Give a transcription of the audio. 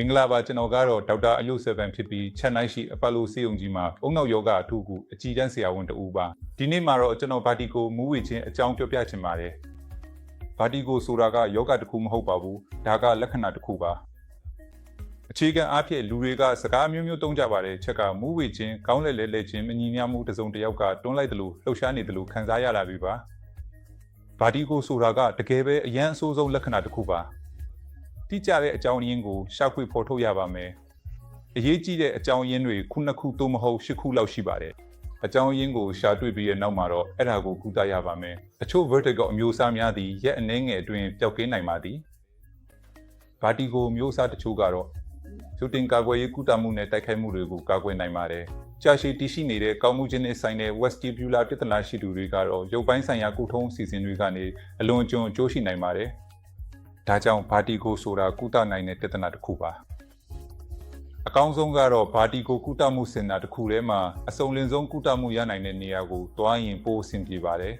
မင်္ဂလာပါကျွန်တော်ကတော့ဒေါက်တာအယု7ဖြစ်ပြီးချက်နိုင်ရှိအပတ်လိုစေယုံကြီးမှာအုံနောက်ယောဂအထူးကူအကြီးတန်းဆရာဝန်တူပါဒီနေ့မှာတော့ကျွန်တော်ဗာတီကိုမူးဝေခြင်းအကြောင်းပြောပြချင်ပါတယ်ဗာတီကိုဆိုတာကယောဂတစ်ခုမဟုတ်ပါဘူးဒါကလက္ခဏာတစ်ခုပါအခြေခံအားဖြင့်လူတွေကစကားမျိုးမျိုးတုံးကြပါတယ်ချက်ကမူးဝေခြင်းကောင်းလဲလဲလဲခြင်းမညီမျှမှုတစ်စုံတစ်ယောက်ကတွန်းလိုက်တယ်လို့လှုပ်ရှားနေတယ်လို့ခံစားရတာပဲပါဗာတီကိုဆိုတာကတကယ်ပဲအရန်အဆိုးဆုံးလက္ခဏာတစ်ခုပါ တိကျတဲ့အကြောင်းရင်းကိုရှာဖွေဖော်ထုတ်ရပါမယ်။အရေးကြီးတဲ့အကြောင်းရင်းတွေခုနှစ်ခုသို့မဟုတ်ရှစ်ခုလောက်ရှိပါတယ်။အကြောင်းရင်းကိုရှာတွေ့ပြီးတဲ့နောက်မှာတော့အဲ့ဒါကိုကုသရပါမယ်။အချို့ vertigo အမျိုးအစားများသည်ရက်အနည်းငယ်အတွင်းပျောက်ကင်းနိုင်ပါသည်။ vertigo မျိုးအစားတချို့ကတော့ကျူတင်ကာကွယ်ရေးကုသမှုနဲ့တိုက်ခိုက်မှုတွေကိုကာကွယ်နိုင်ပါတယ်။ကြာရှည်တည်ရှိနေတဲ့ကောင်းမှုခြင်းနဲ့ဆိုင်တဲ့ vestibular ပြဿနာရှိသူတွေကတော့ရုပ်ပိုင်းဆိုင်ရာကုထုံးအစီအစဉ်တွေကနေအလွန်အကျွံအကျိုးရှိနိုင်ပါတယ်။ ဒါကြောင့်ဘာတီကိုဆိုတာကုသနိုင်တဲ့ပြဿနာတစ်ခုပါအကောင်းဆုံးကတော့ဘာတီကိုကုသမှုစင်တာတစ်ခုထဲမှာအစုံလင်ဆုံးကုသမှုရနိုင်တဲ့နေရာကိုတွားရင်ပိုအဆင်ပြေပါတယ်